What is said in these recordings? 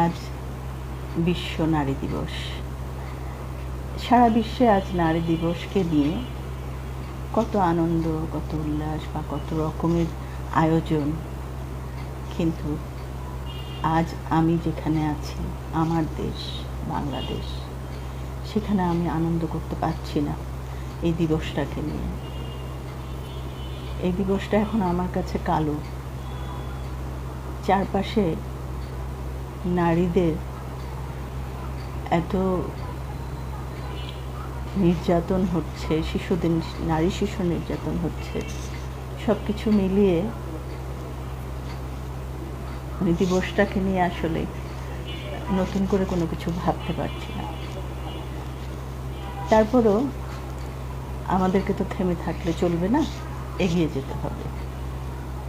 আজ বিশ্ব নারী দিবস। সারা বিশ্বে আজ নারী দিবসকে নিয়ে কত আনন্দ, কত উল্লাস বা কত রকমের আয়োজন। কিন্তু আজ আমি যেখানে আছি, আমার দেশ, বাংলাদেশ, সেখানে আমি আনন্দ করতে পারছি না এই দিবসটাকে নিয়ে। এই দিবসটা এখন আমার কাছে কালো। চারপাশে নারীদের এত নির্যাতন হচ্ছে, শিশুদের, নারী শিশু নির্যাতন হচ্ছে সব কিছু মিলিয়ে মানে দিবসটাকে নিয়ে আসলে নতুন করে কোনো কিছু ভাবতে পারছি না। তারপরও আমাদেরকে তো থেমে থাকলে চলবে না, এগিয়ে যেতে হবে।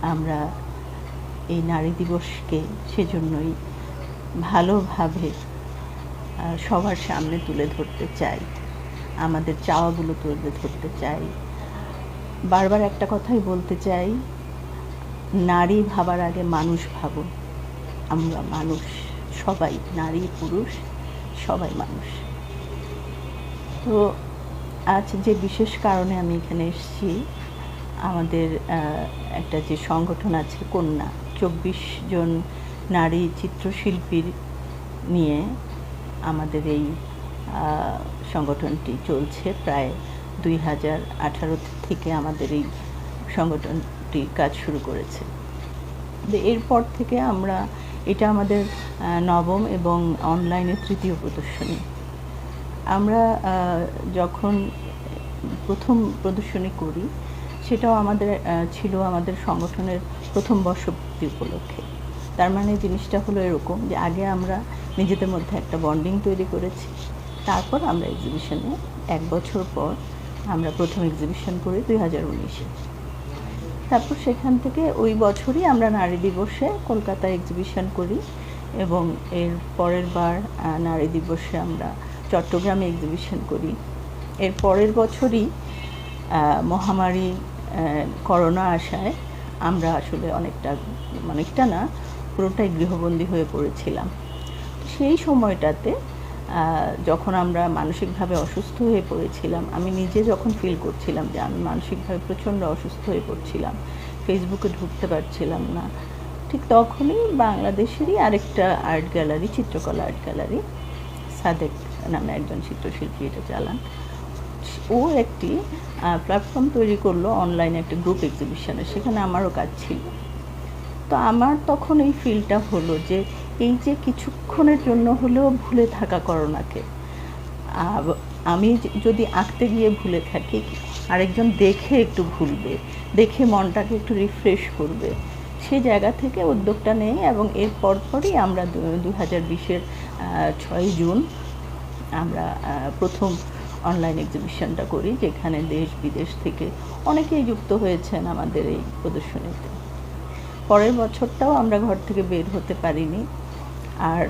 আমরা এই নারী দিবসকে সেজন্যই ভালোভাবে সবার সামনে তুলে ধরতে চাই। আমাদের চাওয়াগুলো তুলে ধরতে চাই। বারবার একটা কথাই বলতে চাই, নারী ভাবার আগে মানুষ ভাবো। আমরা মানুষ, সবাই নারী, পুরুষ, সবাই মানুষ। তো আজ যে বিশেষ কারণে আমি এখানে এসেছি, আমাদের একটা যে সংগঠন আছে, কন্যা, চব্বিশ জন নারী চিত্রশিল্পীর নিয়ে আমাদের এই সংগঠনটি চলছে। প্রায় দুই হাজার আঠারো থেকে আমাদের এই সংগঠনটি কাজ শুরু করেছে। এরপর থেকে আমরা এটা আমাদের নবম এবং অনলাইনে তৃতীয় প্রদর্শনী। আমরা যখন প্রথম প্রদর্শনী করি, সেটাও আমাদের ছিল আমাদের সংগঠনের প্রথম বর্ষপূর্তি উপলক্ষে। তার মানে জিনিসটা হলো এরকম যে আগে আমরা নিজেদের মধ্যে একটা বন্ডিং তৈরি করেছি, তারপর আমরা এক্সিবিশনে এক বছর পর আমরা প্রথম এক্সিবিশন করি দুই হাজার উনিশে। তারপর সেখান থেকে ওই বছরই আমরা নারী দিবসে কলকাতায় এক্সিবিশন করি এবং এর পরের বার নারী দিবসে আমরা চট্টগ্রামে এক্সিবিশন করি। এর পরের বছরই মহামারী করোনা আসায় আমরা আসলে অনেকটা অনেকটা না পুরোটাই গৃহবন্দী হয়ে পড়েছিলাম। সেই সময়টাতে যখন আমরা মানসিকভাবে অসুস্থ হয়ে পড়েছিলাম, আমি নিজে যখন ফিল করছিলাম যে আমি মানসিকভাবে প্রচণ্ড অসুস্থ হয়ে পড়ছিলাম ফেসবুকে ঢুকতে পারছিলাম না, ঠিক তখনই বাংলাদেশেরই আরেকটা আর্ট গ্যালারি চিত্রকলা আর্ট গ্যালারি সাদেক নামে একজন চিত্রশিল্পী এটা চালান। ও একটি প্ল্যাটফর্ম তৈরি করল অনলাইনে একটা গ্রুপ এক্সিবিশনে সেখানে আমারও কাজ ছিল। তো আমার তখন এই ফিলটা হলো যে এই যে কিছুক্ষণের জন্য হলেও ভুলে থাকা করোনাকে। আমি যদি আঁকতে গিয়ে ভুলে থাকি, আরেকজন দেখে একটু ভুলবে, দেখে মনটাকে একটু রিফ্রেশ করবে। সেই জায়গা থেকে উদ্যোগটা নেই এবং এর পরপরই আমরা দু হাজার বিশের ছয় জুন আমরা প্রথম অনলাইন এক্সিবিশনটা করি, যেখানে দেশ বিদেশ থেকে অনেকেই যুক্ত হয়েছেন আমাদের এই প্রদর্শনীতে। পরের বছরটাও আমরা ঘর থেকে বের হতে পারিনি। আর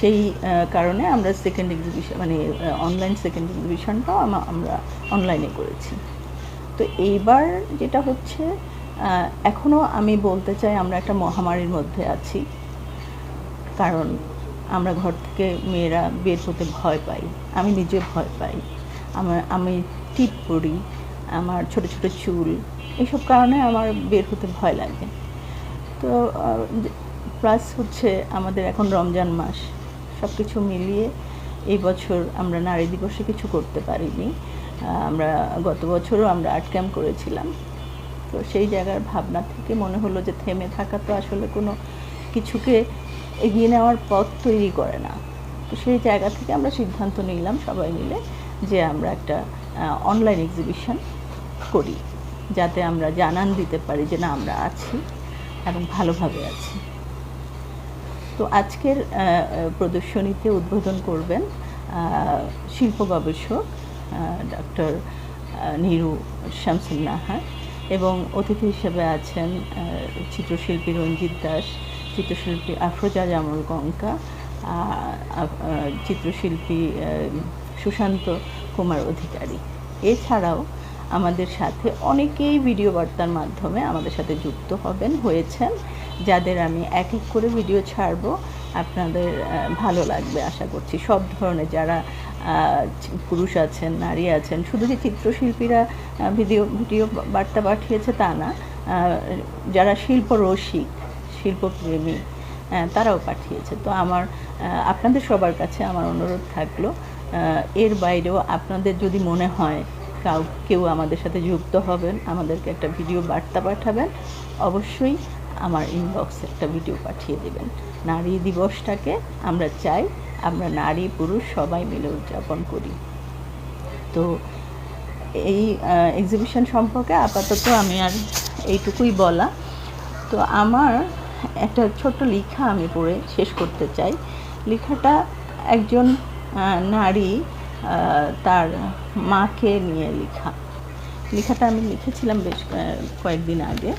সেই কারণে আমরা সেকেন্ড এক্সিবিশন মানে অনলাইন সেকেন্ড এক্সিবিশনটাও আমা- আমরা অনলাইনে করেছি। তো এইবার যেটা হচ্ছে এখনও আমি বলতে চাই আমরা একটা মহামারীর মধ্যে আছি। কারণ আমরা ঘর থেকে মেয়েরা বের হতে ভয় পাই। আমি নিজে ভয় পাই। আমার আমি টিপ পরি, আমার ছোট ছোট চুল এইসব কারণে আমার বের হতে ভয় লাগে। তো প্লাস হচ্ছে আমাদের এখন রমজান মাস। সব কিছু মিলিয়ে এই বছর আমরা নারী দিবসে কিছু করতে পারিনি। আমরা গত বছরও আমরা আর্ট ক্যাম্প করেছিলাম। তো সেই জায়গার ভাবনা থেকে মনে হলো যে থেমে থাকা তো আসলে কোনো কিছুকে এগিয়ে নেওয়ার পথ তৈরি করে না। তো সেই জায়গা থেকে আমরা সিদ্ধান্ত নিলাম সবাই মিলে যে আমরা একটা অনলাইন এক্সিবিশন করি। যাতে আমরা জানান দিতে পারি যে না, আমরা আছি এবং ভালোভাবে আছি। তো আজকের প্রদর্শনীতে উদ্বোধন করবেন শিল্প গবেষক ডক্টর নিরু শামসুল নাহার এবং অতিথি হিসেবে আছেন চিত্রশিল্পী রঞ্জিত দাস, চিত্রশিল্পী আফরোজা জামল গঙ্কা চিত্রশিল্পী সুশান্ত কুমার অধিকারী। এছাড়াও আমাদের সাথে অনেকেই ভিডিও বার্তার মাধ্যমে আমাদের সাথে যুক্ত হবেন, হয়েছেন, যাদের আমি এক এক করে ভিডিও ছাড়বো। আপনাদের ভালো লাগবে আশা করছি। সব ধরনের যারা পুরুষ আছেন, নারী আছেন, শুধু যে চিত্রশিল্পীরা ভিডিও ভিডিও বার্তা পাঠিয়েছে তা না যারা শিল্প রসিক শিল্পপ্রেমী তারাও পাঠিয়েছে। তো আমার আপনাদের সবার কাছে আমার অনুরোধ থাকল এর বাইরেও আপনাদের যদি মনে হয় কাউ কেউ আমাদের সাথে যুক্ত হবেন, আমাদেরকে একটা ভিডিও বার্তা পাঠাবেন, অবশ্যই আমার ইনবক্সে একটা ভিডিও পাঠিয়ে দেবেন। নারী দিবসটাকে আমরা চাই, আমরা নারী, পুরুষ সবাই মিলে উদযাপন করি। তো এই এক্সিবিশন সম্পর্কে আপাতত আমি আর এইটুকুই বলা। তো আমার একটা ছোট্ট লেখা আমি পড়ে শেষ করতে চাই। লেখাটা একজন নারী তার মাকে নিয়ে লেখা। লেখাটা আমি লিখেছিলাম বেশ কয়েকদিন আগে।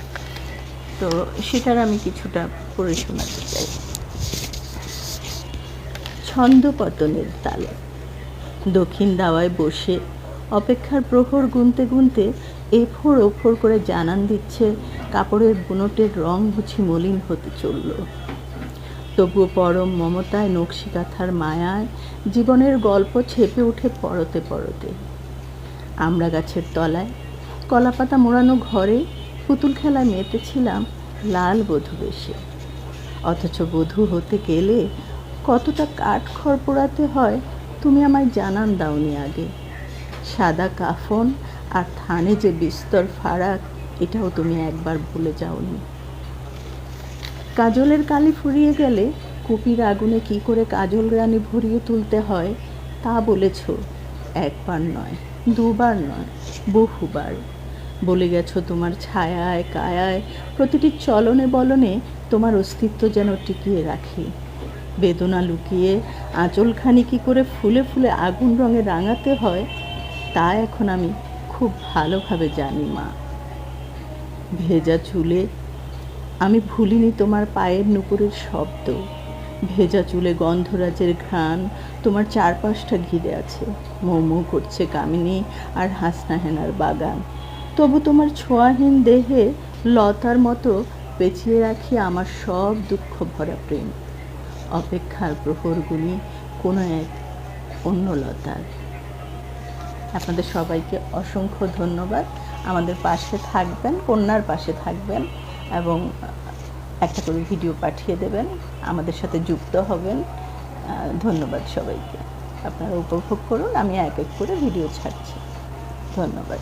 তো সেটার আমি কিছুটা পড়ে শোনাতে চাই। ছন্দপতনের তালে দক্ষিণ দাওয়ায় বসে অপেক্ষার প্রহর গুনতে গুনতে এফোর ওফোর করে জানান দিচ্ছে কাপড়ের বুনটের রং বুঝি মলিন হতে চলল। তবুও পরম মমতায় নকশি কাঁথার মায়ায় জীবনের গল্প ছেপে ওঠে পরতে পরতে। আমরা গাছের তলায়, কলাপাতা মোড়ানো ঘরে, পুতুল খেলায় মেতেছিলাম লাল বধূ বেশে। অথচ বধূ হতে গেলে কতটা কাঠ খড় পোড়াতে হয় তুমি আমায় জানান দাওনি আগে। সাদা কাফন আর থানে যে বিস্তর ফারাক, এটাও তুমি একবার ভুলে যাওনি। কাজলের কালি ফুরিয়ে গেলে কুপির আগুনে কি করে কাজল রানী ভরিয়ে তুলতে হয় তা বলেছ। একবার নয়, দুবার নয়, বহুবার। বলে গেছো তোমার ছায়ায়, কায়ায়, প্রতিটি চলনে বলনে তোমার অস্তিত্ব যেন টিকিয়ে রাখি। বেদনা লুকিয়ে আঁচলখানি কি করে ফুলে ফুলে আগুন রঙে রাঙাতে হয়, তা এখন আমি খুব ভালোভাবে জানি, মা। ভেজা চুলে আমি ভুলিনি তোমার পায়ের নুপুরের শব্দ। ভেজা চুলে গন্ধরাজের ঘ্রাণ, তোমার চারপাশটা ঘিরে আছে। মৌ করছে কামিনী আর হাসনা হেনার বাগান। তবু তোমার ছোঁয়াহীন দেহে লতার মতো পেঁচিয়ে রাখি আমার সব দুঃখ ভরা প্রেম। অপেক্ষার প্রহরগুলি কোনো এক অন্য লতার। আপনাদের সবাইকে অসংখ্য ধন্যবাদ। আমাদের পাশে থাকবেন, কন্যার পাশে থাকবেন। এবং একটা করে ভিডিও পাঠিয়ে দেবেন, আমাদের সাথে যুক্ত হবেন। ধন্যবাদ সবাইকে। আপনারা উপভোগ করুন, আমি এক এক করে ভিডিও ছাড়ছি। ধন্যবাদ।